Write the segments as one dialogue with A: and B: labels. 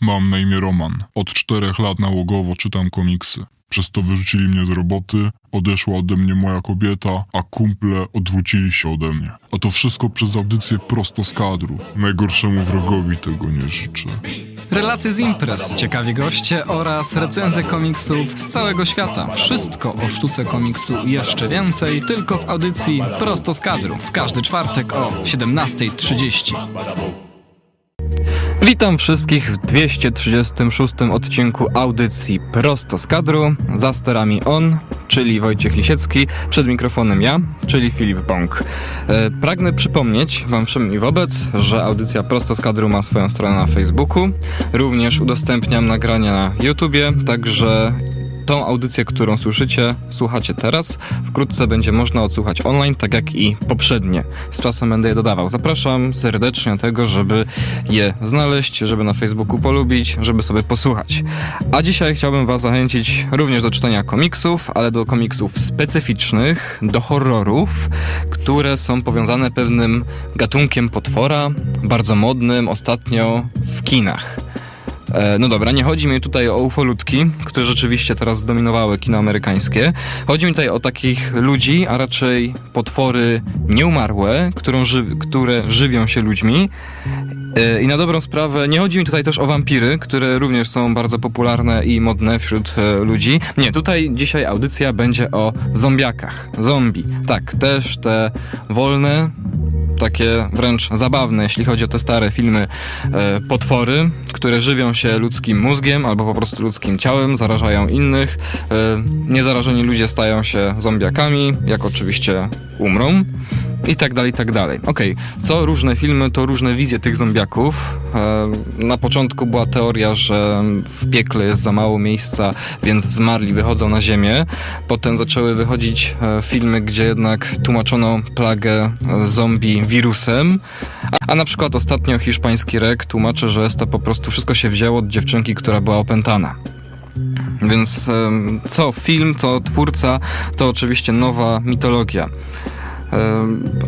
A: Mam na imię Roman. Od czterech lat nałogowo czytam komiksy. Przez to wyrzucili mnie z roboty, odeszła ode mnie moja kobieta, a kumple odwrócili się ode mnie. A to wszystko przez audycję prosto z kadru. Najgorszemu wrogowi tego nie życzę.
B: Relacje z imprez, ciekawi goście oraz recenzje komiksów z całego świata. Wszystko o sztuce komiksu i jeszcze więcej tylko w audycji Prosto z kadru. W każdy czwartek o 17.30. Witam wszystkich w 236 odcinku audycji Prosto z kadru. Za sterami on, czyli Wojciech Lisiecki, przed mikrofonem ja, czyli Filip Bąk. E, pragnę przypomnieć Wam wszym i wobec, że audycja Prosto z kadru ma swoją stronę na Facebooku. Również udostępniam nagrania na YouTubie, także Tą audycję, którą słyszycie, słuchacie teraz, wkrótce będzie można odsłuchać online, tak jak i poprzednie. Z czasem będę je dodawał. Zapraszam serdecznie do tego, żeby je znaleźć, żeby na Facebooku polubić, żeby sobie posłuchać. A dzisiaj chciałbym Was zachęcić również do czytania komiksów, ale do komiksów specyficznych, do horrorów, które są powiązane pewnym gatunkiem potwora, bardzo modnym ostatnio w kinach. E, No dobra, nie chodzi mi tutaj o ufolutki, które rzeczywiście teraz zdominowały kino amerykańskie. Chodzi mi tutaj o takich ludzi, a raczej potwory nieumarłe, ży które żywią się ludźmi. E, I na dobrą sprawę, nie chodzi mi tutaj też o wampiry, które również są bardzo popularne i modne wśród e, ludzi. Nie, tutaj dzisiaj audycja będzie o zombiakach. Zombie. Tak, też te wolne, takie wręcz zabawne, jeśli chodzi o te stare filmy, e, potwory, które żywią się ludzkim mózgiem albo po prostu ludzkim ciałem, zarażają innych. E, niezarażeni ludzie stają się zombiakami, jak oczywiście umrą. I tak dalej, i tak dalej. Okej, co różne filmy, to różne wizje tych zombiaków. E, na początku była teoria, że w piekle jest za mało miejsca, więc zmarli wychodzą na ziemię. Potem zaczęły wychodzić e, filmy, gdzie jednak tłumaczono plagę e, zombie wirusem. A, na przykład ostatnio hiszpański rek tłumaczy, że jest to po prostu wszystko się wzięło od dziewczynki, która była opętana. Więc co film, co twórca, to oczywiście nowa mitologia.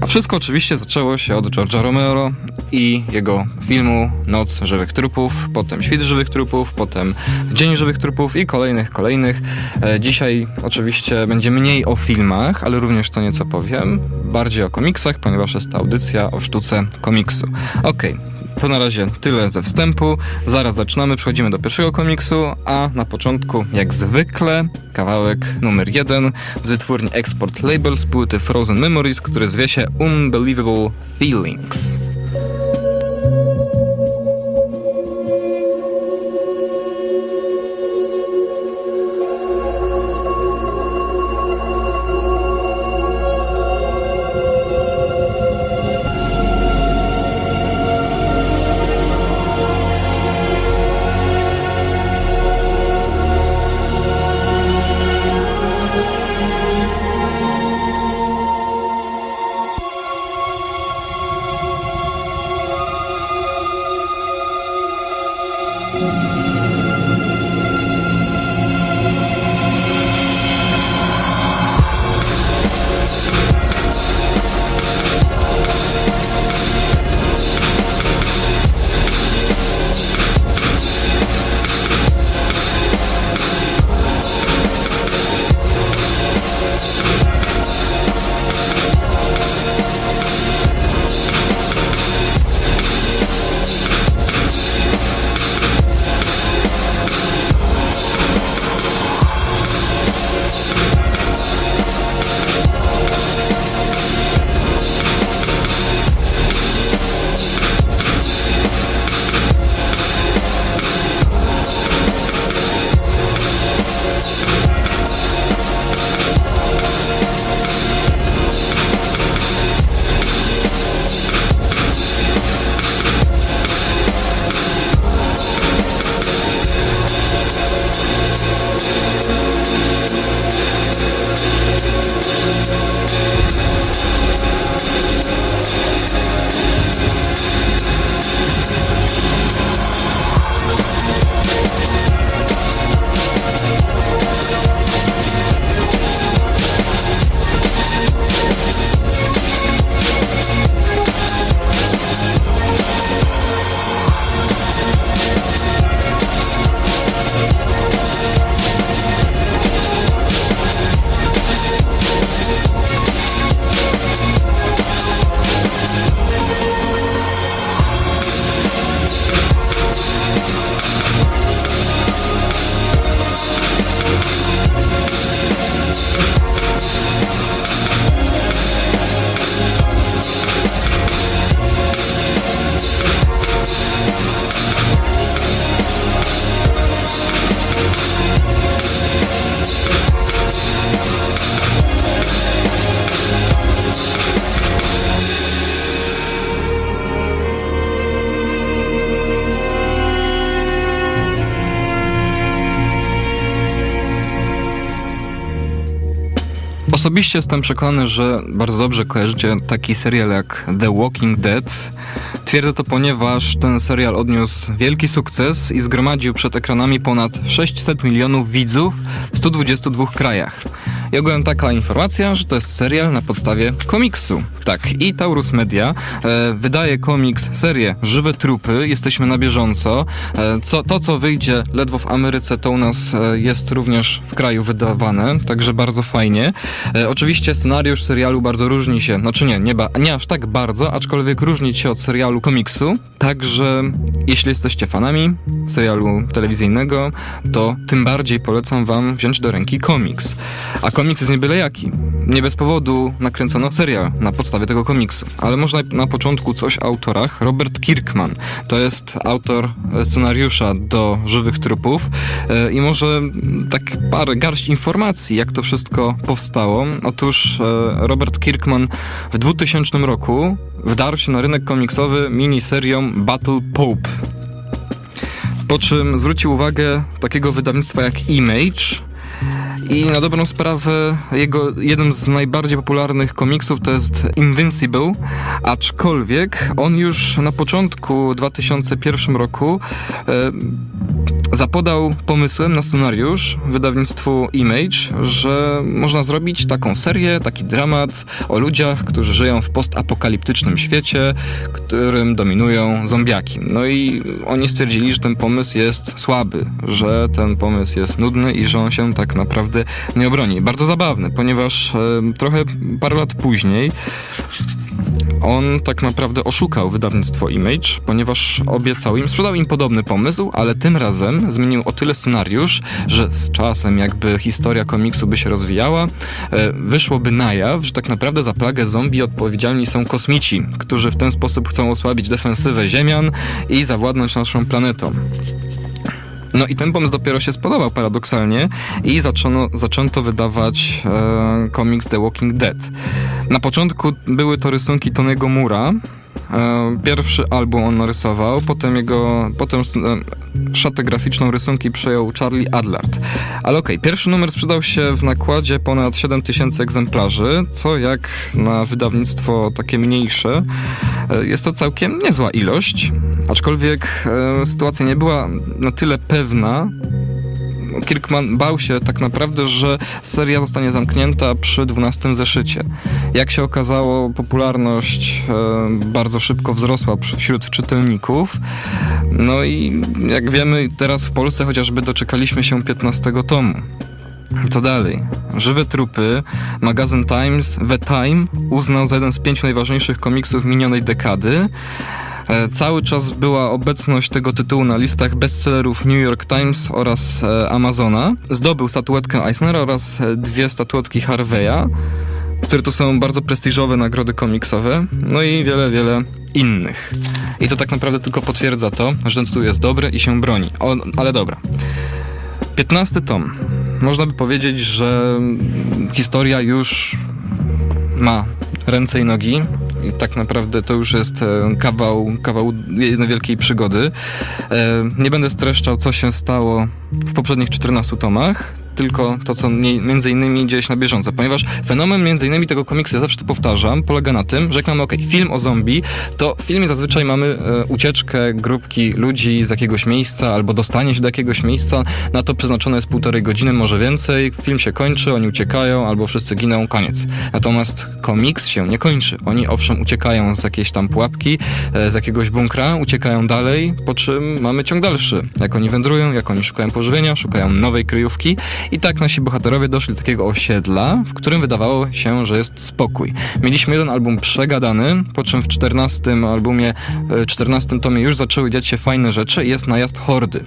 B: A wszystko oczywiście zaczęło się od George'a Romero i jego filmu Noc Żywych Trupów, potem Świt Żywych Trupów, potem Dzień Żywych Trupów i kolejnych, kolejnych. E, Dzisiaj oczywiście będzie mniej o filmach, ale również co nieco powiem, bardziej o komiksach, ponieważ jest to audycja o sztuce komiksu. Okej. To na razie tyle ze wstępu. Zaraz zaczynamy, przechodzimy do pierwszego komiksu, a na początku, jak zwykle, kawałek numer jeden z wytwórni Export Label z płyty Frozen Memories, który zwie się Unbelievable Feelings. Jestem przekonany, że bardzo dobrze kojarzycie taki serial jak The Walking Dead. Twierdzę to, ponieważ ten serial odniósł wielki sukces i zgromadził przed ekranami ponad 600 milionów widzów w 122 krajach. I ogółem taka informacja, że to jest serial na podstawie komiksu. Tak, i Taurus Media e, wydaje komiks, serię Żywe Trupy, jesteśmy na bieżąco. E, co, to, co wyjdzie ledwo w Ameryce, to u nas e, jest również w kraju wydawane, także bardzo fajnie. E, oczywiście scenariusz serialu bardzo różni się, znaczy nie, nie, ba, nie aż tak bardzo, aczkolwiek różni się od serialu komiksu, także jeśli jesteście fanami serialu telewizyjnego, to tym bardziej polecam wam wziąć do ręki komiks. A komiks jest nie byle jaki. Nie bez powodu nakręcono serial na podstawie tego komiksu, ale może na, początku coś o autorach. Robert Kirkman to jest autor scenariusza do Żywych Trupów e, i może tak parę garść informacji, jak to wszystko powstało. Otóż e, Robert Kirkman w 2000 roku wdarł się na rynek komiksowy miniserią Battle Pope. Po czym zwrócił uwagę takiego wydawnictwa jak Image, i na dobrą sprawę jego jednym z najbardziej popularnych komiksów to jest Invincible, aczkolwiek on już na początku 2001 roku e, zapodał pomysłem na scenariusz wydawnictwu Image, że można zrobić taką serię, taki dramat o ludziach, którzy żyją w postapokaliptycznym świecie, którym dominują zombiaki. No i oni stwierdzili, że ten pomysł jest słaby, że ten pomysł jest nudny i że on się tak naprawdę nie obroni. Bardzo zabawny, ponieważ e, trochę parę lat później on tak naprawdę oszukał wydawnictwo Image, ponieważ obiecał im, sprzedał im podobny pomysł, ale tym razem zmienił o tyle scenariusz, że z czasem jakby historia komiksu by się rozwijała, e, wyszłoby na jaw, że tak naprawdę za plagę zombie odpowiedzialni są kosmici, którzy w ten sposób chcą osłabić defensywę Ziemian i zawładnąć naszą planetą. No i ten pomysł dopiero się spodobał paradoksalnie i zaczęto, zaczęto wydawać e, komiks The Walking Dead. Na początku były to rysunki Tonego Mura. E, pierwszy album on narysował, potem jego, potem e, szatę graficzną rysunki przejął Charlie Adlard. Ale okej, pierwszy numer sprzedał się w nakładzie ponad 7000 egzemplarzy, co jak na wydawnictwo takie mniejsze e, jest to całkiem niezła ilość, aczkolwiek sytuacja nie była na tyle pewna, Kirkman bał się tak naprawdę, że seria zostanie zamknięta przy 12 zeszycie. Jak się okazało, popularność e, bardzo szybko wzrosła wśród czytelników. No i jak wiemy, teraz w Polsce chociażby doczekaliśmy się 15 tomu. Co dalej? Żywe trupy. Magazyn Times, The Time uznał za jeden z pięciu najważniejszych komiksów minionej dekady. E, Cały czas była obecność tego tytułu na listach bestsellerów New York Times oraz e, Amazona. Zdobył statuetkę Eisnera oraz e, dwie statuetki Harveya, które to są bardzo prestiżowe nagrody komiksowe, no i wiele, wiele innych. I to tak naprawdę tylko potwierdza to, że ten tytuł jest dobry i się broni. O, ale dobra. 15 tom. Można by powiedzieć, że historia już ma ręce i nogi. I tak naprawdę to już jest e, kawał, kawał jednej wielkiej przygody. E, Nie będę streszczał, co się stało w poprzednich 14 tomach, tylko to, co między innymi dzieje się na bieżąco, ponieważ fenomen między innymi tego komiksu, ja zawsze to powtarzam, polega na tym, że jak mamy, okej, film o zombie, to w filmie zazwyczaj mamy e, ucieczkę grupki ludzi z jakiegoś miejsca albo dostanie się do jakiegoś miejsca, na to przeznaczone jest półtorej godziny, może więcej, film się kończy, oni uciekają albo wszyscy giną, koniec. Natomiast komiks się nie kończy. Oni owszem uciekają z jakiejś tam pułapki, e, z jakiegoś bunkra, uciekają dalej, po czym mamy ciąg dalszy. Jak oni wędrują, jak oni szukają pożywienia, szukają nowej kryjówki i tak nasi bohaterowie doszli do takiego osiedla, w którym wydawało się, że jest spokój. Mieliśmy jeden album przegadany, po czym w 14 albumie, e, 14 tomie już zaczęły dziać się fajne rzeczy i jest najazd hordy.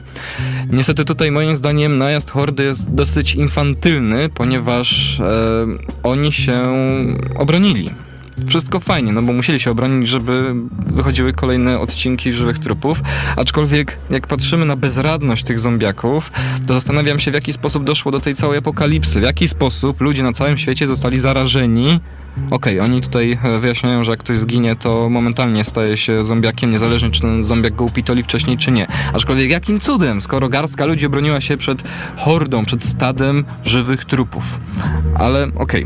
B: Niestety tutaj moim zdaniem najazd hordy jest dosyć infantylny, ponieważ e, oni się obronili. Wszystko fajnie, no bo musieli się obronić, żeby wychodziły kolejne odcinki żywych trupów. Aczkolwiek, jak patrzymy na bezradność tych zombiaków, to zastanawiam się, w jaki sposób doszło do tej całej apokalipsy. W jaki sposób ludzie na całym świecie zostali zarażeni. Okej, oni tutaj e, wyjaśniają, że jak ktoś zginie, to momentalnie staje się zombiakiem, niezależnie czy ten zombiak go upitoli wcześniej, czy nie. Aczkolwiek jakim cudem, skoro garstka ludzi obroniła się przed hordą, przed stadem żywych trupów. Ale okej.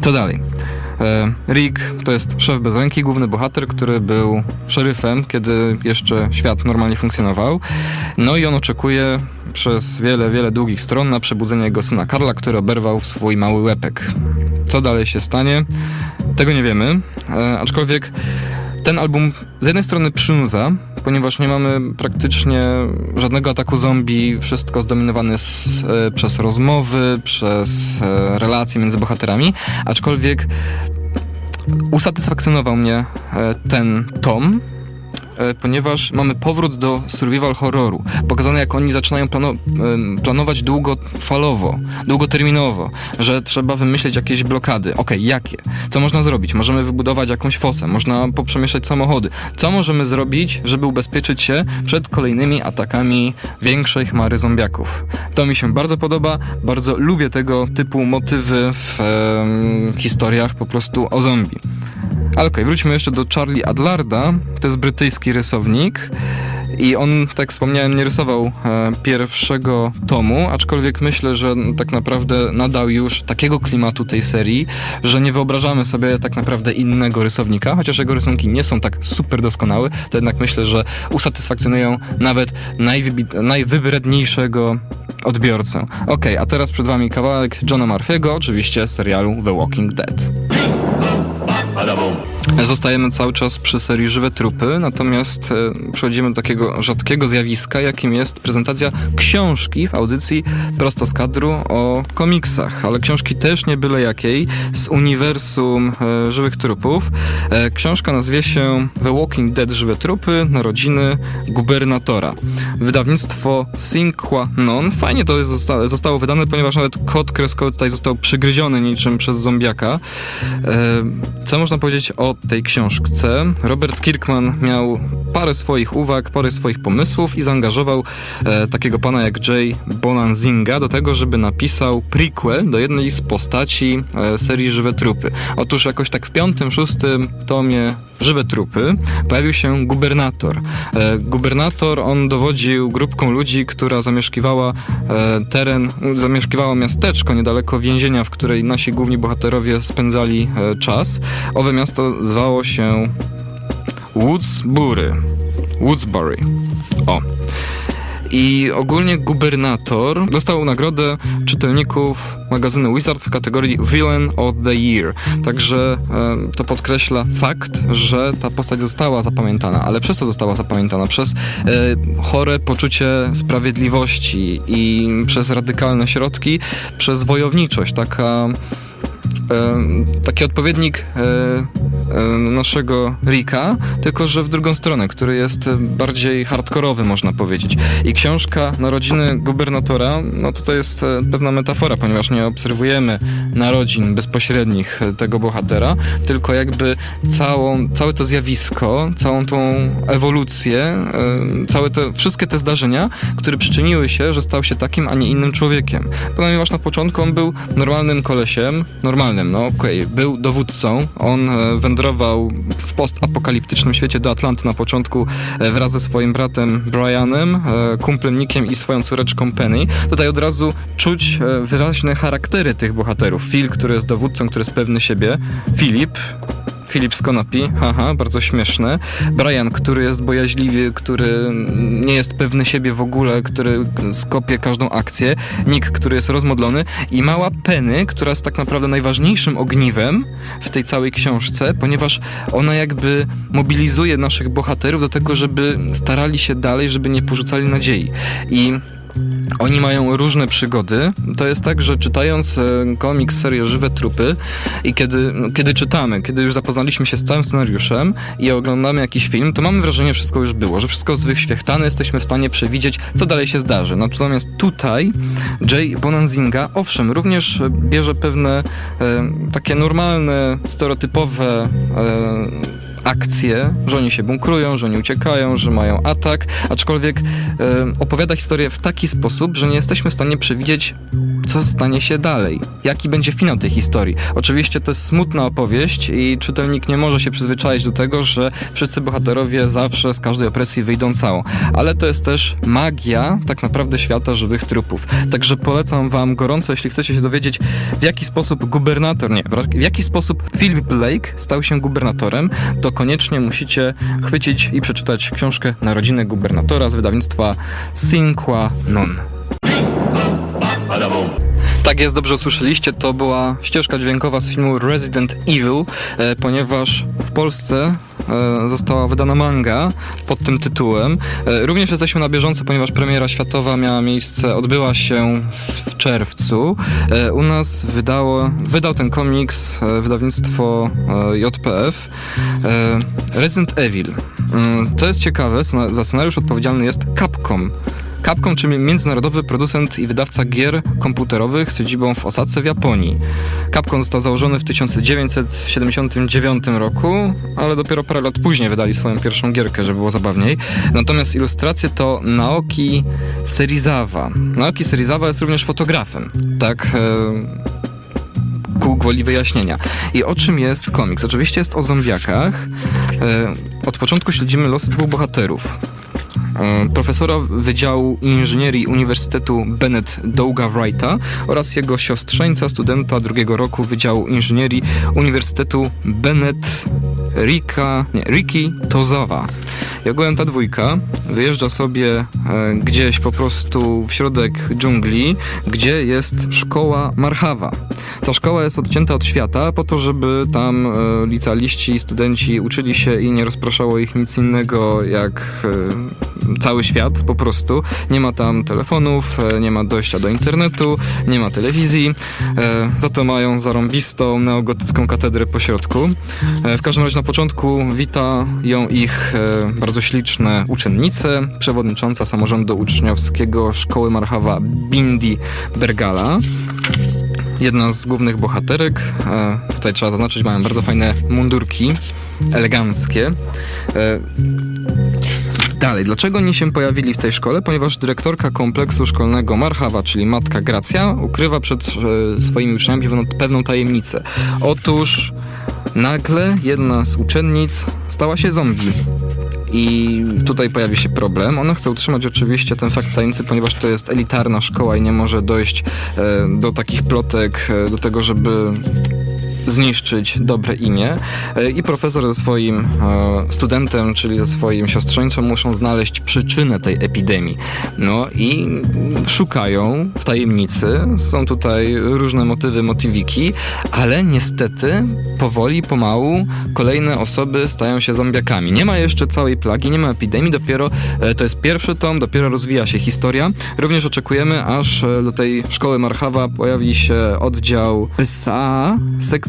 B: Co dalej? E, Rick to jest szef bez ręki, główny bohater, który był szeryfem, kiedy jeszcze świat normalnie funkcjonował. No i on oczekuje przez wiele, wiele długich stron na przebudzenie jego syna Karla, który oberwał swój mały łepek. Co dalej się stanie? Tego nie wiemy, e, aczkolwiek ten album z jednej strony przynudza, ponieważ nie mamy praktycznie żadnego ataku zombie, wszystko zdominowane s- e, przez rozmowy, przez e, relacje między bohaterami, aczkolwiek usatysfakcjonował mnie e, ten tom, ponieważ mamy powrót do survival horroru. Pokazane jak oni zaczynają planować długofalowo, długoterminowo, że trzeba wymyśleć jakieś blokady. Okej, jakie? Co można zrobić? Możemy wybudować jakąś fosę, można poprzemieszać samochody. Co możemy zrobić, żeby ubezpieczyć się przed kolejnymi atakami większej chmary zombiaków? To mi się bardzo podoba, bardzo lubię tego typu motywy w em, historiach po prostu o zombie. Ale okej, wróćmy jeszcze do Charlie Adlarda. To jest brytyjski rysownik. I on, tak wspomniałem, nie rysował e, pierwszego tomu, aczkolwiek myślę, że tak naprawdę nadał już takiego klimatu tej serii, że nie wyobrażamy sobie tak naprawdę innego rysownika, chociaż jego rysunki nie są tak super doskonałe, to jednak myślę, że usatysfakcjonują nawet najwybredniejszego odbiorcę. Okej, a teraz przed wami kawałek Johna Murphy'ego, oczywiście z serialu The Walking Dead. Bada boom. Zostajemy cały czas przy serii Żywe Trupy, natomiast e, przechodzimy do takiego rzadkiego zjawiska, jakim jest prezentacja książki w audycji prosto z kadru o komiksach, ale książki też nie byle jakiej, z uniwersum e, Żywych Trupów. E, książka nazywa się The Walking Dead Żywe Trupy, Narodziny Gubernatora. Wydawnictwo Sing Qua Non. Fajnie to jest, zosta- zostało wydane, ponieważ nawet kod kreskowy tutaj został przygryziony niczym przez zombiaka. Co można powiedzieć o tej książce? Robert Kirkman miał parę swoich uwag, parę swoich pomysłów i zaangażował e, takiego pana jak Jay Bonanzinga do tego, żeby napisał prequel do jednej z postaci e, serii Żywe Trupy. Otóż jakoś tak w piątym, szóstym tomie Żywe Trupy pojawił się gubernator. E, gubernator, on dowodził grupką ludzi, która zamieszkiwała e, teren, zamieszkiwała miasteczko niedaleko więzienia, w której nasi główni bohaterowie spędzali e, czas. Owe miasto zwało się Woodsbury. Woodsbury. O. I ogólnie gubernator dostał nagrodę czytelników magazynu Wizard w kategorii Villain of the Year. Także e, to podkreśla fakt, że ta postać została zapamiętana, ale przez co została zapamiętana? Przez e, chore poczucie sprawiedliwości i przez radykalne środki, przez wojowniczość. Taka e, taki odpowiednik e, naszego Rika, tylko że w drugą stronę, który jest e, bardziej hardkorowy, można powiedzieć. I książka Narodziny gubernatora, no tutaj jest e, pewna metafora, ponieważ nie obserwujemy narodzin bezpośrednich e, tego bohatera, tylko jakby całą, całe to zjawisko, całą tą ewolucję, e, całe te, wszystkie te zdarzenia, które przyczyniły się, że stał się takim, a nie innym człowiekiem. Ponieważ na początku on był normalnym kolesiem, normalnym, no okej, był dowódcą, on e, wędrował w postapokaliptycznym świecie do Atlanty na początku e, wraz ze swoim bratem Brianem, e, kumplem Nickiem i swoją córeczką Penny. Tutaj od razu czuć e, wyraźne charaktery tych bohaterów. Phil, który jest dowódcą, który jest pewny siebie, Filip, Filip Skonopi, haha, bardzo śmieszne. Brian, który jest bojaźliwy, który nie jest pewny siebie w ogóle, który skopie każdą akcję. Nick, który jest rozmodlony. I mała Penny, która jest tak naprawdę najważniejszym ogniwem w tej całej książce, ponieważ ona jakby mobilizuje naszych bohaterów do tego, żeby starali się dalej, żeby nie porzucali nadziei. I oni mają różne przygody. To jest tak, że czytając e, komiks, serię Żywe Trupy i kiedy, no, kiedy czytamy, kiedy już zapoznaliśmy się z całym scenariuszem i oglądamy jakiś film, to mamy wrażenie, że wszystko już było, że wszystko jest wyświechtane, jesteśmy w stanie przewidzieć, co dalej się zdarzy. Natomiast tutaj Jay Bonanzinga, owszem, również bierze pewne e, takie normalne, stereotypowe e, akcję, że oni się bunkrują, że oni uciekają, że mają atak, aczkolwiek e, opowiada historię w taki sposób, że nie jesteśmy w stanie przewidzieć, co stanie się dalej, jaki będzie finał tej historii. Oczywiście to jest smutna opowieść i czytelnik nie może się przyzwyczaić do tego, że wszyscy bohaterowie zawsze z każdej opresji wyjdą cało, ale to jest też magia tak naprawdę świata żywych trupów. Także polecam wam gorąco, jeśli chcecie się dowiedzieć, w jaki sposób gubernator, nie, w jaki sposób Philip Blake stał się gubernatorem, to koniecznie musicie chwycić i przeczytać książkę Narodziny gubernatora z wydawnictwa Cinqua Non. Tak jest, dobrze usłyszeliście, to była ścieżka dźwiękowa z filmu Resident Evil, e, ponieważ w Polsce e, została wydana manga pod tym tytułem. E, również jesteśmy na bieżąco, ponieważ premiera światowa miała miejsce, odbyła się w, czerwcu. U nas wydało, wydał ten komiks wydawnictwo JPF Resident Evil. Mm, Co jest ciekawe, za scenariusz odpowiedzialny jest Capcom. Capcom, czyli międzynarodowy producent i wydawca gier komputerowych z siedzibą w Osace w Japonii. Capcom został założony w 1979 roku, ale dopiero parę lat później wydali swoją pierwszą gierkę, żeby było zabawniej. Natomiast ilustracje to Naoki Serizawa. Naoki Serizawa jest również fotografem. Tak. E, ku gwoli wyjaśnienia. I o czym jest komiks? Oczywiście jest o zombiakach. E, od początku śledzimy losy dwóch bohaterów. E, profesora Wydziału Inżynierii Uniwersytetu Bennett Douga Wrighta oraz jego siostrzeńca, studenta drugiego roku Wydziału Inżynierii Uniwersytetu Bennett Rika, nie, Riki Tozawa. Ogółem ta dwójka wyjeżdża sobie e, gdzieś po prostu w środek dżungli, gdzie jest szkoła Marchawa. Ta szkoła jest odcięta od świata po to, żeby tam e, licealiści i studenci uczyli się i nie rozpraszało ich nic innego jak e, cały świat po prostu. Nie ma tam telefonów, nie ma dojścia do internetu, nie ma telewizji, za to mają zarąbistą neogotycką katedrę po środku. W każdym razie na początku wita ją ich bardzo śliczne uczennice, przewodnicząca samorządu uczniowskiego Szkoły Marchawa Bindi Bergala. Jedna z głównych bohaterek, e, tutaj trzeba zaznaczyć, mają bardzo fajne mundurki, eleganckie. E, Dalej, dlaczego oni się pojawili w tej szkole? Ponieważ dyrektorka kompleksu szkolnego Marchawa, czyli matka Gracja, ukrywa przed e, swoimi uczniami pewną tajemnicę. Otóż nagle jedna z uczennic stała się zombie. I tutaj pojawi się problem. Ona chce utrzymać oczywiście ten fakt tajemnicy, ponieważ to jest elitarna szkoła i nie może dojść e, do takich plotek, e, do tego, żeby zniszczyć dobre imię E, i profesor ze swoim e, studentem, czyli ze swoim siostrzeńcem muszą znaleźć przyczynę tej epidemii. No i szukają w tajemnicy, są tutaj różne motywy, motywiki, ale niestety powoli, pomału kolejne osoby stają się zombiakami. Nie ma jeszcze całej plagi, nie ma epidemii, dopiero e, to jest pierwszy tom, dopiero rozwija się historia. Również oczekujemy, aż do tej szkoły Marchawa pojawi się oddział PSA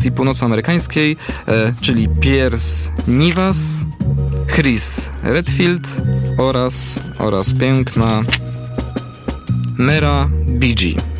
B: sekcji północnoamerykańskiej, e, czyli Piers Nivas, Chris Redfield oraz, oraz piękna Mera BG.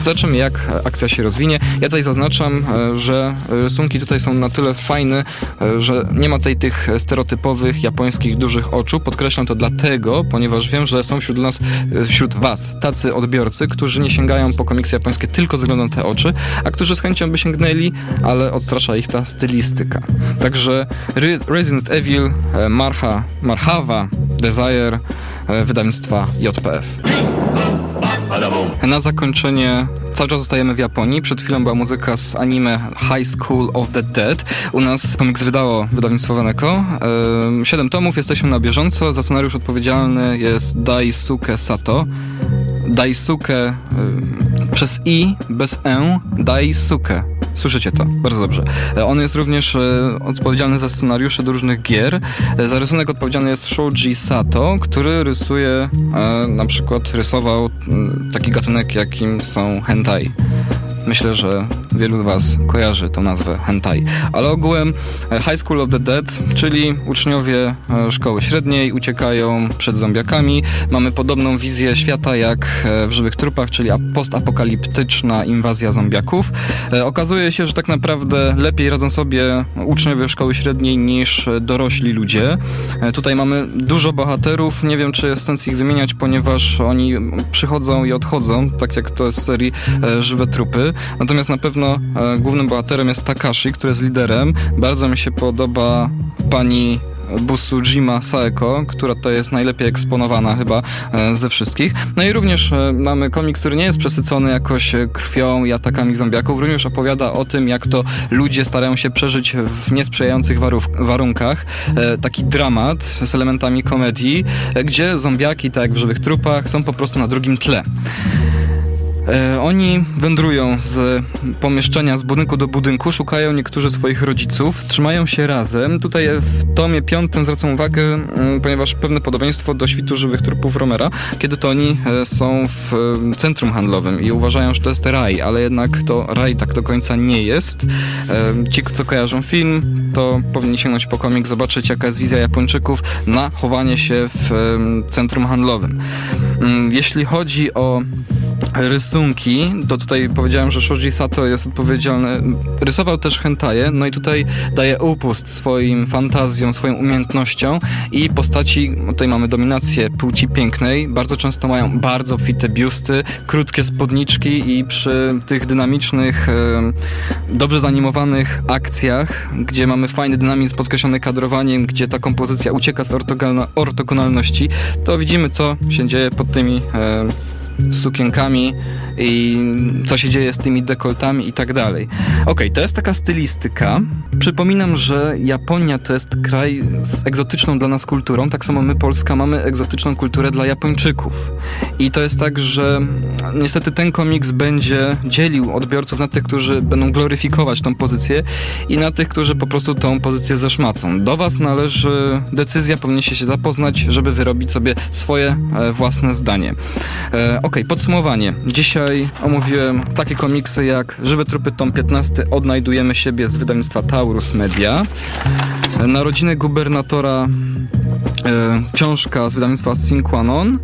B: Zobaczymy, jak akcja się rozwinie. Ja tutaj zaznaczam, e, że rysunki tutaj są na tyle fajne, e, że nie ma tutaj tych stereotypowych japońskich dużych oczu. Podkreślam to dlatego, ponieważ wiem, że są wśród nas, e, wśród was tacy odbiorcy, którzy nie sięgają po komiksy japońskie tylko ze względu na te oczy, a którzy z chęcią by sięgnęli, ale odstrasza ich ta stylistyka. Także Re- Resident Evil, Marha, Marhawa, Desire, wydawnictwa JPF. Na zakończenie cały czas zostajemy w Japonii. Przed chwilą była muzyka z anime High School of the Dead. U nas komiks wydało wydawnictwo Veneko. Ym, Siedem tomów, jesteśmy na bieżąco. Za scenariusz odpowiedzialny jest Daisuke Sato. Daisuke przez i bez e, Daisuke. Słyszycie to, bardzo dobrze. E, On jest również e, odpowiedzialny za scenariusze do różnych gier. E, Za rysunek odpowiedzialny jest Shoji Sato, który rysuje, na przykład rysował taki gatunek, jakim są hentai. Myślę, że wielu z Was kojarzy tą nazwę hentai. Ale ogółem e, High School of the Dead, czyli uczniowie e, szkoły średniej uciekają przed zombiakami. Mamy podobną wizję świata jak e, w Żywych Trupach, czyli ap- postapokaliptyczna inwazja zombiaków. Okazuje się, że tak naprawdę lepiej radzą sobie uczniowie szkoły średniej niż dorośli ludzie. Tutaj mamy dużo bohaterów, nie wiem czy jest sens ich wymieniać, ponieważ oni przychodzą i odchodzą, tak jak to jest z serii Żywe Trupy. Natomiast na pewno e, głównym bohaterem jest Takashi, który jest liderem. Bardzo mi się podoba pani Busujima Saeko, która to jest najlepiej eksponowana chyba e, ze wszystkich. No i również e, mamy komik, który nie jest przesycony jakoś krwią i atakami zombiaków, również opowiada o tym, jak to ludzie starają się przeżyć w niesprzyjających warunkach. Taki dramat z elementami komedii, gdzie zombiaki, tak jak w żywych trupach, są po prostu na drugim tle. E, Oni wędrują z pomieszczenia, z budynku do budynku, szukają niektórzy swoich rodziców, trzymają się razem. Tutaj w tomie piątym zwracam uwagę, mm, ponieważ pewne podobieństwo do świtu żywych trupów Romera, kiedy to oni e, są w e, centrum handlowym i uważają, że to jest raj, ale jednak to raj tak do końca nie jest. Ci, co kojarzą film, to powinni sięgnąć po komik, zobaczyć jaka jest wizja Japończyków na chowanie się w centrum handlowym. Mm, Jeśli chodzi o rysunki, to tutaj powiedziałem, że Shoji Sato jest odpowiedzialny, rysował też hentaje, no i tutaj daje upust swoim fantazjom, swoją umiejętnością i postaci, tutaj mamy dominację płci pięknej, bardzo często mają bardzo obfite biusty, krótkie spodniczki i przy tych dynamicznych, dobrze zanimowanych akcjach, gdzie mamy fajny dynamizm podkreślony kadrowaniem, gdzie ta kompozycja ucieka z ortogonalności, to widzimy co się dzieje pod tymi em, sukienkami i co się dzieje z tymi dekoltami i tak dalej. Okej, to jest taka stylistyka. Przypominam, że Japonia to jest kraj z egzotyczną dla nas kulturą, tak samo my Polska mamy egzotyczną kulturę dla Japończyków. I to jest tak, że niestety ten komiks będzie dzielił odbiorców na tych, którzy będą gloryfikować tą pozycję i na tych, którzy po prostu tą pozycję zeszmacą. Do was należy decyzja, powinniście się zapoznać, żeby wyrobić sobie swoje e, własne zdanie. E, Okej, podsumowanie. Dzisiaj omówiłem takie komiksy jak Żywe Trupy Tom 15 Odnajdujemy siebie z wydawnictwa Taurus Media. Narodziny gubernatora książka z wydawnictwa Sinquanon,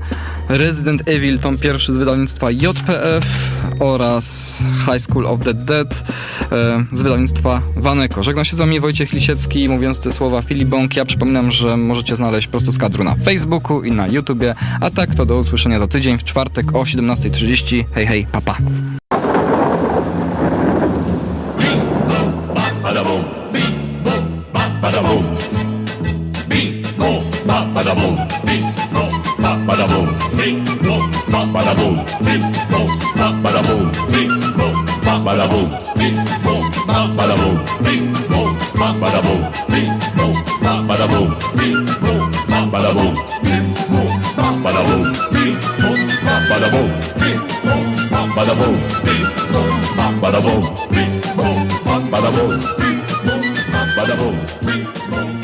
B: Resident Evil tom pierwszy z wydawnictwa JPF oraz High School of the Dead e, z wydawnictwa Waneko. Żegna się z wami Wojciech Lisiecki, mówiąc te słowa Filip Bąk. Ja przypominam, że możecie znaleźć prosto z kadru na Facebooku i na YouTubie, a tak to do usłyszenia za tydzień w czwartek o 17.30. Hej, hej, papa. Pa.
C: Bada boom, bing, boom, ba. Bada boom, bing, boom, ba. Bada boom, bing,
B: boom, ba. Bada boom, bing, boom, ba. Bada boom, bing, boom, ba. Bada boom, bing, boom, ba. Bada boom, bing, boom, ba. Bada boom, bing, boom, ba. Bada boom, bing, boom, ba. Bada boom, bing, boom, ba. Bada boom, bing, boom, pop,
C: badaboom, bing, boom, pop, badaboom, bing, boom, pop, badaboom, bing, boom, pop, badaboom, bing, boom. ba.